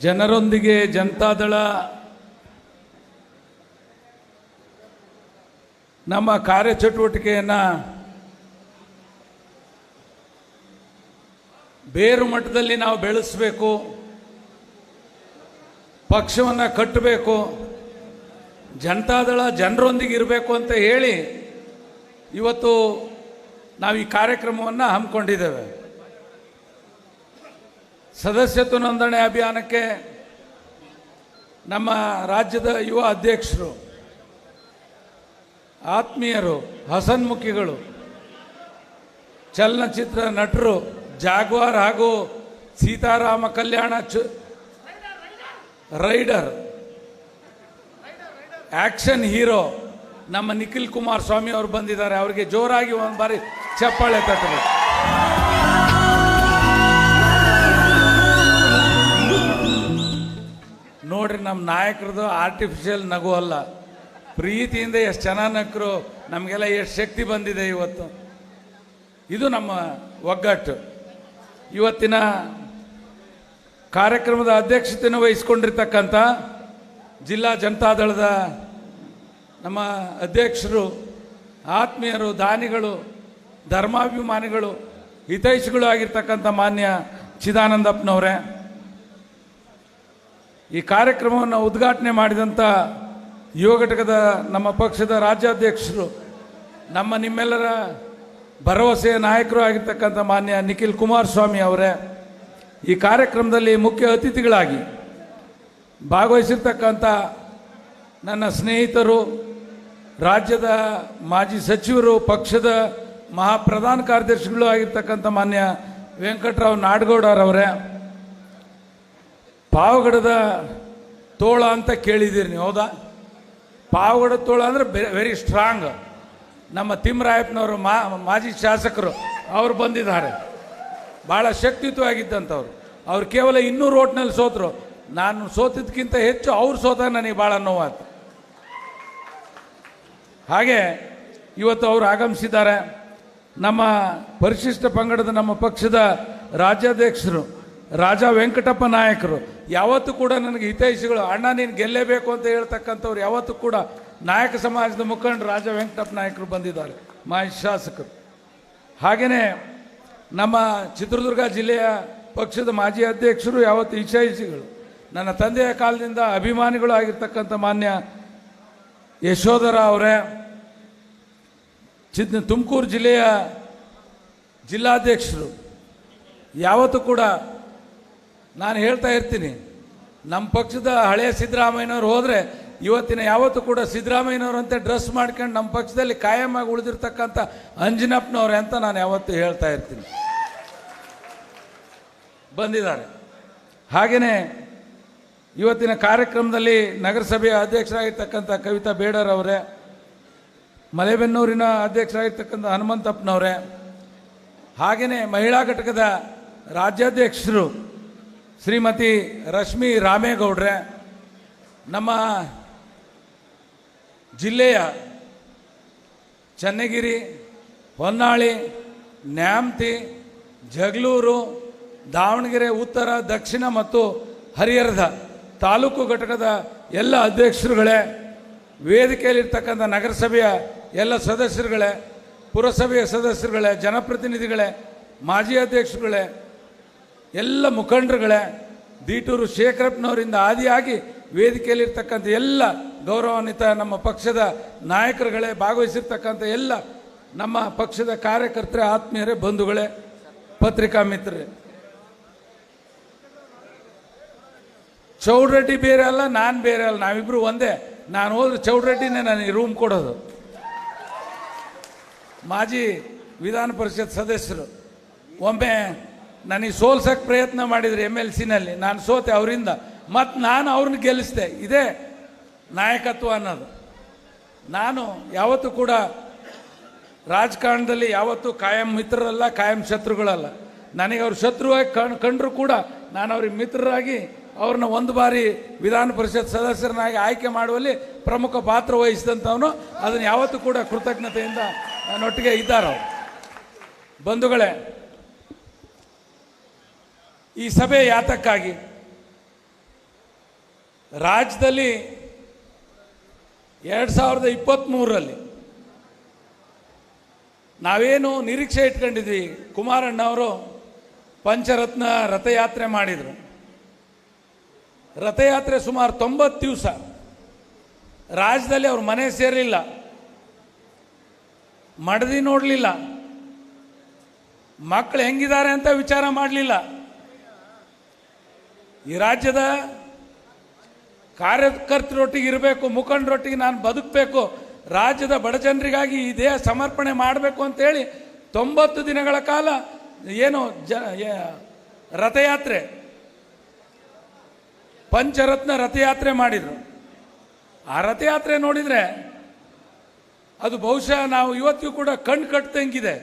ಜನರೊಂದಿಗೆ ಜನತಾದಳ ನಮ್ಮ ಕಾರ್ಯಚಟುವಟಿಕೆಯನ್ನು ಬೇರು ಮಟ್ಟದಲ್ಲಿ ನಾವು ಬೆಳೆಸಬೇಕು, ಪಕ್ಷವನ್ನು ಕಟ್ಟಬೇಕು ಜನತಾದಳ ಜನರೊಂದಿಗೆ ಇರಬೇಕು ಅಂತ ಹೇಳಿ ಇವತ್ತು ನಾವು ಈ ಕಾರ್ಯಕ್ರಮವನ್ನು ಹಮ್ಮಿಕೊಂಡಿದ್ದೇವೆ. ಸದಸ್ಯತ್ವ ನೋಂದಣಿ ಅಭಿಯಾನಕ್ಕೆ ನಮ್ಮ ರಾಜ್ಯದ ಯುವ ಅಧ್ಯಕ್ಷರು, ಆತ್ಮೀಯರು, ಹಸನ್ಮುಖಿಗಳು, ಚಲನಚಿತ್ರ ನಟರು, ಜಾಗ್ವಾರ್ ಹಾಗೂ ಸೀತಾರಾಮ ಕಲ್ಯಾಣ ಚು, ರೈಡರ್, ಆಕ್ಷನ್ ಹೀರೋ ನಮ್ಮ ನಿಖಿಲ್ ಕುಮಾರ್ ಸ್ವಾಮಿ ಅವರು ಬಂದಿದ್ದಾರೆ. ಅವರಿಗೆ ಜೋರಾಗಿ ಒಂದು ಬಾರಿ ಚಪ್ಪಾಳೆ ತಟ್ಟಬೇಕು. ನೋಡ್ರಿ ನಮ್ಮ ನಾಯಕರದು ಆರ್ಟಿಫಿಷಿಯಲ್ ನಗು ಅಲ್ಲ. ಪ್ರೀತಿಯಿಂದ ಎಷ್ಟು ಚೆನ್ನಾಗಿ ನಕ್ಕರು ನಮಗೆಲ್ಲ ಎಷ್ಟು ಶಕ್ತಿ ಬಂದಿದೆ ಇವತ್ತು. ಇದು ನಮ್ಮ ಒಗ್ಗಟ್ಟು. ಇವತ್ತಿನ ಕಾರ್ಯಕ್ರಮದ ಅಧ್ಯಕ್ಷತೆಯನ್ನು ವಹಿಸ್ಕೊಂಡಿರ್ತಕ್ಕಂಥ ಜಿಲ್ಲಾ ಜನತಾದಳದ ನಮ್ಮ ಅಧ್ಯಕ್ಷರು, ಆತ್ಮೀಯರು, ದಾನಿಗಳು, ಧರ್ಮಾಭಿಮಾನಿಗಳು, ಹಿತೈಷಿಗಳು ಆಗಿರ್ತಕ್ಕಂಥ ಮಾನ್ಯ ಚಿದಾನಂದಪ್ಪನವರೇ. ಈ ಕಾರ್ಯಕ್ರಮವನ್ನು ಉದ್ಘಾಟನೆ ಮಾಡಿದಂಥ ಯುವ ಘಟಕದ ನಮ್ಮ ಪಕ್ಷದ ರಾಜ್ಯಾಧ್ಯಕ್ಷರು, ನಮ್ಮ ನಿಮ್ಮೆಲ್ಲರ ಭರವಸೆಯ ನಾಯಕರು ಆಗಿರ್ತಕ್ಕಂಥ ಮಾನ್ಯ ನಿಖಿಲ್ ಕುಮಾರಸ್ವಾಮಿ ಅವರೇ, ಈ ಕಾರ್ಯಕ್ರಮದಲ್ಲಿ ಮುಖ್ಯ ಅತಿಥಿಗಳಾಗಿ ಭಾಗವಹಿಸಿರ್ತಕ್ಕಂಥ ನನ್ನ ಸ್ನೇಹಿತರು, ರಾಜ್ಯದ ಮಾಜಿ ಸಚಿವರು, ಪಕ್ಷದ ಮಹಾಪ್ರಧಾನ ಕಾರ್ಯದರ್ಶಿಗಳು ಆಗಿರ್ತಕ್ಕಂಥ ಮಾನ್ಯ ವೆಂಕಟರಾವ್ ನಾಡಗೌಡರವರೇ ಪಾವಗಡದ ತೋಳ ಅಂತ ಕೇಳಿದ್ದೀರಿ ನೀವು, ಹೌದಾ? ಪಾವಗಡ ತೋಳ ಅಂದರೆ ವೆರಿ ಸ್ಟ್ರಾಂಗ್ ನಮ್ಮ ತಿಮ್ಮರಾಯಪ್ಪನವರು ಮಾ, ಮಾಜಿ ಶಾಸಕರು, ಅವರು ಬಂದಿದ್ದಾರೆ. ಭಾಳ ಶಕ್ತಿಯುತವಾಗಿದ್ದಂಥವ್ರು. ಅವ್ರು ಕೇವಲ ಇನ್ನೂರು ಓಟ್ನಲ್ಲಿ ಸೋತರು. ನಾನು ಸೋತಿದ್ದಕ್ಕಿಂತ ಹೆಚ್ಚು ಅವ್ರು ಸೋತ ನನಗೆ ಭಾಳ ನೋವಾಯ್ತು. ಹಾಗೆ ಇವತ್ತು ಅವರು ಆಗಮಿಸಿದ್ದಾರೆ. ನಮ್ಮ ಪರಿಶಿಷ್ಟ ಪಂಗಡದ ನಮ್ಮ ಪಕ್ಷದ ರಾಜ್ಯಾಧ್ಯಕ್ಷರು ರಾಜ ವೆಂಕಟಪ್ಪ ನಾಯಕರು, ಯಾವತ್ತೂ ಕೂಡ ನನಗೆ ಹಿತೈಷಿಗಳು, ಅಣ್ಣ, ನೀನು ಗೆಲ್ಲೇಬೇಕು ಅಂತ ಹೇಳ್ತಕ್ಕಂಥವ್ರು ಯಾವತ್ತೂ ಕೂಡ ನಾಯಕ ಸಮಾಜದ ಮುಖಂಡ ರಾಜ ವೆಂಕಟಪ್ಪ ನಾಯಕರು ಬಂದಿದ್ದಾರೆ ಮಾಜಿ ಶಾಸಕರು. ಹಾಗೆಯೇ ನಮ್ಮ ಚಿತ್ರದುರ್ಗ ಜಿಲ್ಲೆಯ ಪಕ್ಷದ ಮಾಜಿ ಅಧ್ಯಕ್ಷರು ಯಾವತ್ತು ಹಿತೈಷಿಗಳು. ನನ್ನ ತಂದೆಯ ಕಾಲದಿಂದ ಅಭಿಮಾನಿಗಳು ಆಗಿರ್ತಕ್ಕಂಥ ಮಾನ್ಯ ಯಶೋಧರ ಅವರೇ ಚಿತ್ ತುಮಕೂರು ಜಿಲ್ಲೆಯ ಜಿಲ್ಲಾಧ್ಯಕ್ಷರು, ಯಾವತ್ತೂ ಕೂಡ ನಾನು ಹೇಳ್ತಾ ಇರ್ತೀನಿ, ನಮ್ಮ ಪಕ್ಷದ ಹಳೆಯ ಸಿದ್ದರಾಮಯ್ಯನವ್ರು ಹೋದರೆ ಇವತ್ತಿನ ಯಾವತ್ತೂ ಕೂಡ ಸಿದ್ದರಾಮಯ್ಯನವರಂತೆ ಡ್ರೆಸ್ ಮಾಡ್ಕೊಂಡು ನಮ್ಮ ಪಕ್ಷದಲ್ಲಿ ಕಾಯಮಾಗಿ ಉಳಿದಿರ್ತಕ್ಕಂಥ ಅಂಜನಪ್ಪನವ್ರೆ ಅಂತ ನಾನು ಯಾವತ್ತೂ ಹೇಳ್ತಾ ಇರ್ತೀನಿ. ಬಂದಿದ್ದಾರೆ. ಹಾಗೆಯೇ ಇವತ್ತಿನ ಕಾರ್ಯಕ್ರಮದಲ್ಲಿ ನಗರಸಭೆಯ ಅಧ್ಯಕ್ಷರಾಗಿರ್ತಕ್ಕಂಥ ಕವಿತಾ ಬೇಡರ್ ಅವರೇ, ಮಲೆಬೆನ್ನೂರಿನ ಅಧ್ಯಕ್ಷರಾಗಿರ್ತಕ್ಕಂಥ ಹನುಮಂತಪ್ಪನವರೇ ಹಾಗೆಯೇ ಮಹಿಳಾ ಘಟಕದ ರಾಜ್ಯಾಧ್ಯಕ್ಷರು ಶ್ರೀಮತಿ ರಶ್ಮಿ ರಾಮೇಗೌಡ್ರೆ, ನಮ್ಮ ಜಿಲ್ಲೆಯ ಚನ್ನಗಿರಿ, ಹೊನ್ನಾಳಿ, ನ್ಯಾಮತಿ ಜಗಳೂರು ದಾವಣಗೆರೆ, ಉತ್ತರ, ದಕ್ಷಿಣ ಮತ್ತು ಹರಿಹರದ ತಾಲೂಕು ಘಟಕದ ಎಲ್ಲ ಅಧ್ಯಕ್ಷರುಗಳೇ, ವೇದಿಕೆಯಲ್ಲಿರ್ತಕ್ಕಂಥ ನಗರಸಭೆಯ ಎಲ್ಲ ಸದಸ್ಯರುಗಳೇ, ಪುರಸಭೆಯ ಸದಸ್ಯರುಗಳೇ, ಜನಪ್ರತಿನಿಧಿಗಳೇ, ಮಾಜಿ ಅಧ್ಯಕ್ಷರುಗಳೇ ಎಲ್ಲ ಮುಖಂಡರುಗಳೇ, ದೀಟೂರು ಶೇಖರಪ್ಪನವರಿಂದ ಆದಿಯಾಗಿ ವೇದಿಕೆಯಲ್ಲಿರ್ತಕ್ಕಂಥ ಎಲ್ಲ ಗೌರವಾನ್ವಿತ ನಮ್ಮ ಪಕ್ಷದ ನಾಯಕರುಗಳೇ, ಭಾಗವಹಿಸಿರ್ತಕ್ಕಂಥ ಎಲ್ಲ ನಮ್ಮ ಪಕ್ಷದ ಕಾರ್ಯಕರ್ತರ ಆತ್ಮೀಯರೇ, ಬಂಧುಗಳೇ, ಪತ್ರಿಕಾ ಮಿತ್ರರೇ. ಚೌಡ್ರೆಡ್ಡಿ ಬೇರೆ ಅಲ್ಲ, ನಾನು ಬೇರೆ ಅಲ್ಲ ನಾವಿಬ್ಬರು ಒಂದೇ. ನಾನು ಹೋದ್ರೆ ಚೌಡ್ರೆಡ್ಡಿನೇ ನನಗೆ ರೂಮ್ ಕೊಡೋದು. ಮಾಜಿ ವಿಧಾನ ಪರಿಷತ್ ಸದಸ್ಯರು, ಒಮ್ಮೆ ನನಗೆ ಸೋಲ್ಸಕ್ಕೆ ಪ್ರಯತ್ನ ಮಾಡಿದ್ರು ಎಂ ಎಲ್ ಸಿನಲ್ಲಿ ನಾನು ಸೋತೆ ಅವರಿಂದ. ಮತ್ತು ನಾನು ಅವ್ರನ್ನ ಗೆಲ್ಲಿಸಿದೆ ಇದೇ ನಾಯಕತ್ವ ಅನ್ನೋದು. ನಾನು ಯಾವತ್ತೂ ಕೂಡ ರಾಜಕಾರಣದಲ್ಲಿ ಯಾವತ್ತೂ ಕಾಯಂ ಮಿತ್ರರಲ್ಲ, ಕಾಯಂ ಶತ್ರುಗಳಲ್ಲ. ನನಗೆ ಅವ್ರ ಶತ್ರುವಾಗಿ ಕಣ್, ಕಂಡರೂ ಕೂಡ ನಾನು ಅವ್ರಿಗೆ ಮಿತ್ರರಾಗಿ ಅವ್ರನ್ನ ಒಂದು ಬಾರಿ ವಿಧಾನ ಪರಿಷತ್ ಸದಸ್ಯರನ್ನಾಗಿ ಆಯ್ಕೆ ಮಾಡುವಲ್ಲಿ ಪ್ರಮುಖ ಪಾತ್ರ ವಹಿಸಿದಂಥವನು. ಅದನ್ನು ಯಾವತ್ತೂ ಕೂಡ ಕೃತಜ್ಞತೆಯಿಂದ ನನ್ನೊಟ್ಟಿಗೆ ಇದ್ದಾರೆ ಬಂಧುಗಳೇ ಈ ಸಭೆ ಯಾತಕ್ಕಾಗಿ? ರಾಜ್ಯದಲ್ಲಿ ಎರಡು ಸಾವಿರದ ಇಪ್ಪತ್ತ್ಮೂರರಲ್ಲಿ ನಾವೇನು ನಿರೀಕ್ಷೆ ಇಟ್ಕೊಂಡಿದ್ವಿ. ಕುಮಾರಣ್ಣವರು ಪಂಚರತ್ನ ರಥಯಾತ್ರೆ ಮಾಡಿದರು. ರಥಯಾತ್ರೆ ಸುಮಾರು ತೊಂಬತ್ತು ದಿವಸ ರಾಜ್ಯದಲ್ಲಿ ಅವ್ರ ಮನೆ ಸೇರಲಿಲ್ಲ. ಮಡದಿ ನೋಡಲಿಲ್ಲ. ಮಕ್ಕಳು ಹೆಂಗಿದ್ದಾರೆ ಅಂತ ವಿಚಾರ ಮಾಡಲಿಲ್ಲ. ಈ ರಾಜ್ಯದ ಕಾರ್ಯಕರ್ತರೊಟ್ಟಿಗೆ ಇರಬೇಕು, ಮುಖಂಡರೊಟ್ಟಿಗೆ ನಾನು ಬದುಕಬೇಕು, ರಾಜ್ಯದ ಬಡ ಜನರಿಗಾಗಿ ಈ ದೇಹ ಸಮರ್ಪಣೆ ಮಾಡಬೇಕು ಅಂತೇಳಿ ತೊಂಬತ್ತು ದಿನಗಳ ಕಾಲ ಏನು ಜ ರಥಯಾತ್ರೆ, ಪಂಚರತ್ನ ರಥಯಾತ್ರೆ ಮಾಡಿದರು. ಆ ರಥಯಾತ್ರೆ ನೋಡಿದರೆ ಅದು ಬಹುಶಃ ನಾವು ಇವತ್ತಿಗೂ ಕೂಡ ಕಣ್ ಕಟ್ತಂಗಿದೆ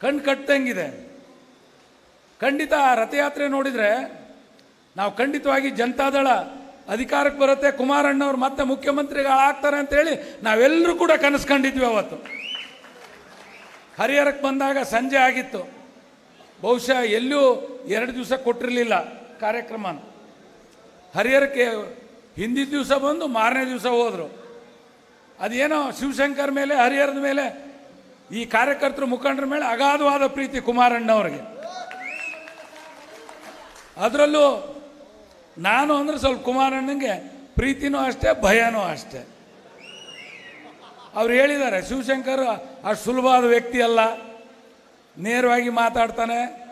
ಕಣ್ ಕಟ್ತಂಗಿದೆ ಖಂಡಿತ ಆ ರಥಯಾತ್ರೆ ನೋಡಿದರೆ ನಾವು ಖಂಡಿತವಾಗಿ ಜನತಾದಳ ಅಧಿಕಾರಕ್ಕೆ ಬರುತ್ತೆ. ಕುಮಾರಣ್ಣವ್ರು ಮತ್ತೆ ಮುಖ್ಯಮಂತ್ರಿಗಳಾಗ್ತಾರೆ ಅಂತೇಳಿ ನಾವೆಲ್ಲರೂ ಕೂಡ ಕನಸು ಕಂಡಿದ್ವಿ ಅವತ್ತು. ಹರಿಹರಕ್ಕೆ ಬಂದಾಗ ಸಂಜೆ ಆಗಿತ್ತು. ಬಹುಶಃ ಎಲ್ಲೂ ಎರಡು ದಿವಸ ಕೊಟ್ಟಿರಲಿಲ್ಲ ಕಾರ್ಯಕ್ರಮ. ಹರಿಹರಕ್ಕೆ ಹಿಂದಿನ ದಿವಸ ಬಂದು ಮಾರನೇ ದಿವಸ ಹೋದರು. ಅದೇನೋ ಶಿವಶಂಕರ್ ಮೇಲೆ, ಹರಿಹರದ ಮೇಲೆ ಈ ಕಾರ್ಯಕರ್ತರು ಮುಖಂಡರ ಮೇಲೆ ಅಗಾಧವಾದ ಪ್ರೀತಿ ಕುಮಾರಣ್ಣವ್ರಿಗೆ. ಅದರಲ್ಲೂ ನಾನು ಅಂದ್ರೆ ಸ್ವಲ್ಪ ಕುಮಾರಣ್ಣಂಗೆ ಪ್ರೀತಿನೂ ಅಷ್ಟೇ, ಭಯನೂ ಅಷ್ಟೇ. ಅವ್ರು ಹೇಳಿದ್ದಾರೆ, ಶಿವಶಂಕರ್ ಅಷ್ಟು ಸುಲಭವಾದ ವ್ಯಕ್ತಿ ಅಲ್ಲ. ನೇರವಾಗಿ ಮಾತಾಡ್ತಾನೆ,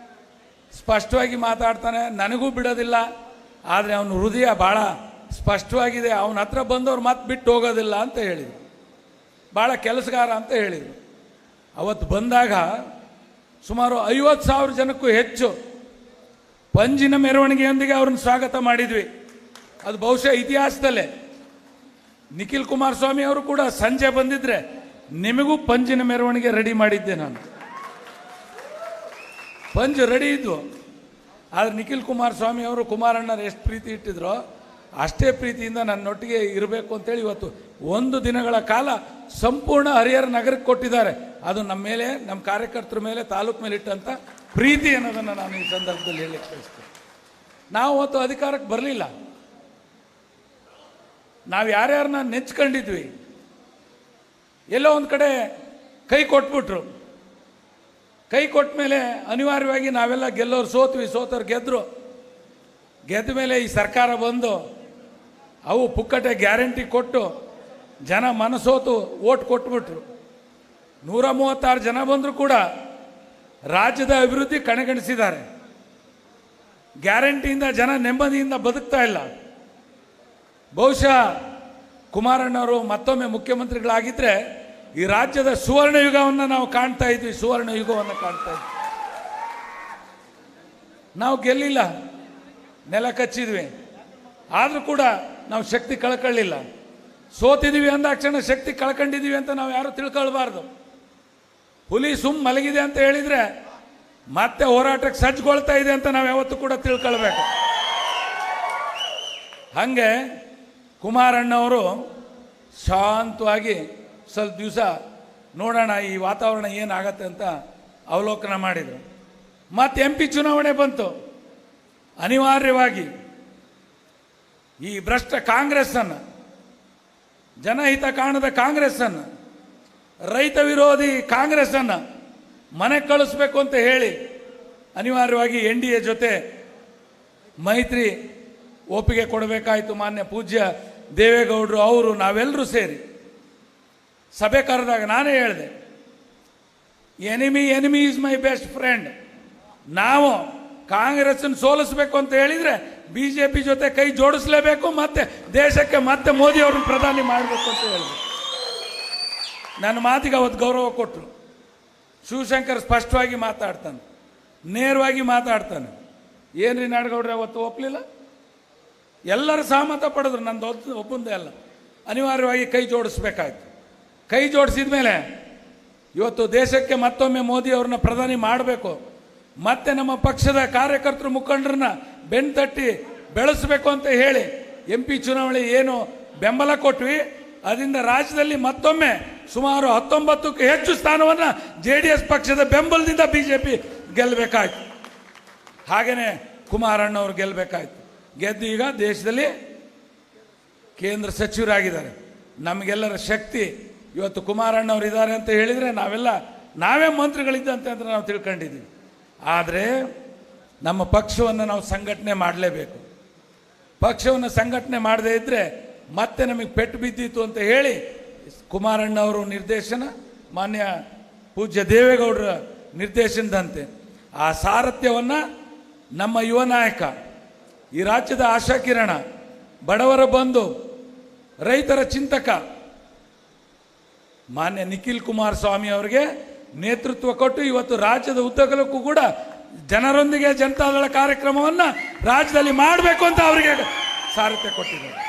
ಸ್ಪಷ್ಟವಾಗಿ ಮಾತಾಡ್ತಾನೆ, ನನಗೂ ಬಿಡೋದಿಲ್ಲ. ಆದರೆ ಅವನ ಹೃದಯ ಭಾಳ ಸ್ಪಷ್ಟವಾಗಿದೆ. ಅವನ ಹತ್ರ ಬಂದವ್ರು ಮತ್ತೆ ಬಿಟ್ಟು ಹೋಗೋದಿಲ್ಲ ಅಂತ ಹೇಳಿದರು. ಭಾಳ ಕೆಲಸಗಾರ ಅಂತ ಹೇಳಿದರು. ಅವತ್ತು ಬಂದಾಗ ಸುಮಾರು ಐವತ್ತು ಸಾವಿರ ಜನಕ್ಕೂ ಹೆಚ್ಚು ಪಂಜಿನ ಮೆರವಣಿಗೆಯೊಂದಿಗೆ ಅವ್ರನ್ನ ಸ್ವಾಗತ ಮಾಡಿದ್ವಿ. ಅದು ಬಹುಶಃ ಇತಿಹಾಸದಲ್ಲೇ. ನಿಖಿಲ್ ಕುಮಾರಸ್ವಾಮಿ ಅವರು ಕೂಡ ಸಂಜೆ ಬಂದಿದ್ರೆ ನಿಮಗೂ ಪಂಜಿನ ಮೆರವಣಿಗೆ ರೆಡಿ ಮಾಡಿದ್ದೆ ನಾನು. ಪಂಜು ರೆಡಿ ಇದ್ವು. ಆದ್ರೆ ನಿಖಿಲ್ ಕುಮಾರಸ್ವಾಮಿ ಅವರು ಕುಮಾರಣ್ಣರು ಎಷ್ಟು ಪ್ರೀತಿ ಇಟ್ಟಿದ್ರೋ ಅಷ್ಟೇ ಪ್ರೀತಿಯಿಂದ ನನ್ನೊಟ್ಟಿಗೆ ಇರಬೇಕು ಅಂತೇಳಿ ಇವತ್ತು ಒಂದು ದಿನಗಳ ಕಾಲ ಸಂಪೂರ್ಣ ಹರಿಹರ ನಗರಕ್ಕೆ ಕೊಟ್ಟಿದ್ದಾರೆ. ಅದು ನಮ್ಮ ಮೇಲೆ, ನಮ್ಮ ಕಾರ್ಯಕರ್ತರ ಮೇಲೆ, ತಾಲೂಕು ಮೇಲೆ ಇಟ್ಟಂಥ ಪ್ರೀತಿ ಅನ್ನೋದನ್ನು ನಾನು ಈ ಸಂದರ್ಭದಲ್ಲಿ ಹೇಳಕ್ಕೆ ಬಯಸ್ತೇನೆ. ನಾವು ಅವತ್ತು ಅಧಿಕಾರಕ್ಕೆ ಬರಲಿಲ್ಲ. ನಾವು ಯಾರ್ಯಾರನ್ನ ನೆಚ್ಕೊಂಡಿದ್ವಿ. ಎಲ್ಲೋ ಒಂದು ಕಡೆ ಕೈ ಕೊಟ್ಬಿಟ್ರು. ಕೈ ಕೊಟ್ಟ ಮೇಲೆ ಅನಿವಾರ್ಯವಾಗಿ ನಾವೆಲ್ಲ ಗೆಲ್ಲೋರು ಸೋತ್ವಿ, ಸೋತವ್ರು ಗೆದ್ದರು ಗೆದ್ದ ಮೇಲೆ ಈ ಸರ್ಕಾರ ಬಂದು ಅವು ಪುಕ್ಕಟೆ ಗ್ಯಾರಂಟಿ ಕೊಟ್ಟು ಜನ ಮನಸೋತು ಓಟ್ ಕೊಟ್ಬಿಟ್ರು. ನೂರ ಮೂವತ್ತಾರು ಜನ ಬಂದರೂ ಕೂಡ ರಾಜ್ಯದ ಅಭಿವೃದ್ಧಿ ಕಣಗಣಿಸಿದ್ದಾರೆ ಗ್ಯಾರಂಟಿಯಿಂದ ಜನ ನೆಮ್ಮದಿಯಿಂದ ಬದುಕ್ತಾ ಇಲ್ಲ. ಬಹುಶಃ ಕುಮಾರಣ್ಣವರು ಮತ್ತೊಮ್ಮೆ ಮುಖ್ಯಮಂತ್ರಿಗಳಾಗಿದ್ದರೆ ಈ ರಾಜ್ಯದ ಸುವರ್ಣ ಯುಗವನ್ನು ನಾವು ಕಾಣ್ತಾ ಇದ್ವಿ ಸುವರ್ಣ ಯುಗವನ್ನು ಕಾಣ್ತಾ ಇದ್ವಿ. ನಾವು ಗೆಲ್ಲಿಲ್ಲ, ನೆಲ ಕಚ್ಚಿದ್ವಿ. ಆದರೂ ಕೂಡ ನಾವು ಶಕ್ತಿ ಕಳ್ಕೊಳ್ಳಿಲ್ಲ. ಸೋತಿದ್ದೀವಿ ಅಂದಾಕ್ಷಣ ಶಕ್ತಿ ಕಳ್ಕೊಂಡಿದ್ದೀವಿ ಅಂತ ನಾವು ಯಾರು ತಿಳ್ಕೊಳ್ಬಾರ್ದು. ಹುಲಿ ಸುಮ್ ಮಲಗಿದೆ ಅಂತ ಹೇಳಿದ್ರೆ ಮತ್ತೆ ಹೋರಾಟಕ್ಕೆ ಸಜ್ಜುಗೊಳ್ತಾ ಇದೆ ಅಂತ ನಾವು ಯಾವತ್ತೂ ಕೂಡ ತಿಳ್ಕೊಳ್ಬೇಕು. ಹಾಗೆ ಕುಮಾರಣ್ಣವರು ಶಾಂತವಾಗಿ ಸ್ವಲ್ಪ ದಿವಸ ನೋಡೋಣ ಈ ವಾತಾವರಣ ಏನಾಗತ್ತೆ ಅಂತ ಅವಲೋಕನ ಮಾಡಿದರು. ಮತ್ತೆ ಎಂ ಪಿ ಚುನಾವಣೆ ಬಂತು. ಅನಿವಾರ್ಯವಾಗಿ ಈ ಭ್ರಷ್ಟ ಕಾಂಗ್ರೆಸ್ಸನ್ನು, ಜನಹಿತ ಕಾಣದ ಕಾಂಗ್ರೆಸ್ಸನ್ನು ರೈತ ವಿರೋಧಿ ಕಾಂಗ್ರೆಸ್ಸನ್ನು ಮನೆ ಕಳಿಸ್ಬೇಕು ಅಂತ ಹೇಳಿ ಅನಿವಾರ್ಯವಾಗಿ ಎನ್ ಡಿ ಎ ಜೊತೆ ಮೈತ್ರಿ ಒಪ್ಪಿಗೆ ಕೊಡಬೇಕಾಯಿತು ಮಾನ್ಯ ಪೂಜ್ಯ ದೇವೇಗೌಡರು, ಅವರು, ನಾವೆಲ್ಲರೂ ಸೇರಿ. ಸಭೆ ಕರೆದಾಗ ನಾನೇ ಹೇಳಿದೆ enemy enemy is my best friend ನಾವು ಕಾಂಗ್ರೆಸ್ಸನ್ನು ಸೋಲಿಸಬೇಕು ಅಂತ ಹೇಳಿದ್ರೆ ಬಿ ಜೆ ಪಿ ಜೊತೆ ಕೈ ಜೋಡಿಸ್ಲೇಬೇಕು, ಮತ್ತೆ ದೇಶಕ್ಕೆ ಮತ್ತೆ ಮೋದಿ ಅವ್ರನ್ನ ಪ್ರಧಾನಿ ಮಾಡಬೇಕು ಅಂತ ಹೇಳಿದೆ ನನ್ನ ಮಾತಿಗೆ ಅವತ್ತು ಗೌರವ ಕೊಟ್ಟರು ಶಿವಶಂಕರ್ ಸ್ಪಷ್ಟವಾಗಿ ಮಾತಾಡ್ತಾನೆ. ನೇರವಾಗಿ ಮಾತಾಡ್ತಾನೆ. ಏನ್ರಿ ನಾಡಗೌಡ್ರೆ, ಅವತ್ತು ಒಪ್ಪಲಿಲ್ಲ ಎಲ್ಲರೂ ಸಹಮತ ಪಡೆದ್ರು, ನಂದು ಒಬ್ಬಂದೇ ಅಲ್ಲ. ಅನಿವಾರ್ಯವಾಗಿ ಕೈ ಜೋಡಿಸ್ಬೇಕಾಯ್ತು. ಕೈ ಜೋಡಿಸಿದ ಮೇಲೆ ಇವತ್ತು ದೇಶಕ್ಕೆ ಮತ್ತೊಮ್ಮೆ ಮೋದಿ ಅವ್ರನ್ನ ಪ್ರಧಾನಿ ಮಾಡಬೇಕು. ಮತ್ತೆ ನಮ್ಮ ಪಕ್ಷದ ಕಾರ್ಯಕರ್ತರು ಮುಖಂಡರನ್ನ ಬೆನ್ ತಟ್ಟಿ ಬೆಳೆಸಬೇಕು ಅಂತ ಹೇಳಿ ಎಂ ಪಿ ಚುನಾವಣೆ ಏನು ಬೆಂಬಲ ಕೊಟ್ವಿ. ಅದರಿಂದ ರಾಜ್ಯದಲ್ಲಿ ಮತ್ತೊಮ್ಮೆ ಸುಮಾರು ಹತ್ತೊಂಬತ್ತಕ್ಕೂ ಹೆಚ್ಚು ಸ್ಥಾನವನ್ನು ಜೆ ಡಿ ಎಸ್ ಪಕ್ಷದ ಬೆಂಬಲದಿಂದ ಬಿ ಜೆ ಪಿ ಗೆಲ್ಲಬೇಕಾಯ್ತು ಹಾಗೆಯೇ ಕುಮಾರಣ್ಣವ್ರು ಗೆಲ್ಲಬೇಕಾಯ್ತು ಗೆದ್ದು ಈಗ ದೇಶದಲ್ಲಿ ಕೇಂದ್ರ ಸಚಿವರಾಗಿದ್ದಾರೆ. ನಮಗೆಲ್ಲರ ಶಕ್ತಿ ಇವತ್ತು ಕುಮಾರಣ್ಣವ್ರು ಇದ್ದಾರೆ ಅಂತ ಹೇಳಿದರೆ ನಾವೆಲ್ಲ, ನಾವೇ ಮಂತ್ರಿಗಳಿದ್ದಂತೆ ಅಂತ ನಾವು ತಿಳ್ಕೊಂಡಿದ್ದೀವಿ. ಆದರೆ ನಮ್ಮ ಪಕ್ಷವನ್ನು ನಾವು ಸಂಘಟನೆ ಮಾಡಲೇಬೇಕು. ಪಕ್ಷವನ್ನು ಸಂಘಟನೆ ಮಾಡದೇ ಇದ್ದರೆ ಮತ್ತೆ ನಮಗೆ ಪೆಟ್ಟು ಬಿದ್ದಿತ್ತು ಅಂತ ಹೇಳಿ ಕುಮಾರಣ್ಣವರು ನಿರ್ದೇಶನ, ಮಾನ್ಯ ಪೂಜ್ಯ ದೇವೇಗೌಡರ ನಿರ್ದೇಶನದಂತೆ. ಆ ಸಾರಥ್ಯವನ್ನು ನಮ್ಮ ಯುವ ನಾಯಕ, ಈ ರಾಜ್ಯದ ಆಶಾಕಿರಣ ಬಡವರ ಬಂಧು, ರೈತರ ಚಿಂತಕ, ಮಾನ್ಯ ನಿಖಿಲ್ ಕುಮಾರಸ್ವಾಮಿ ಅವರಿಗೆ ನೇತೃತ್ವ ಕೊಟ್ಟು ಇವತ್ತು ರಾಜ್ಯದ ಉದ್ದಗಲಕ್ಕೂ ಕೂಡ ಜನರೊಂದಿಗೆ ಜನತಾದಳ ಕಾರ್ಯಕ್ರಮವನ್ನು ರಾಜ್ಯದಲ್ಲಿ ಮಾಡಬೇಕು ಅಂತ ಅವರಿಗೆ ಸಾರಥ್ಯ ಕೊಟ್ಟಿದ್ದಾರೆ.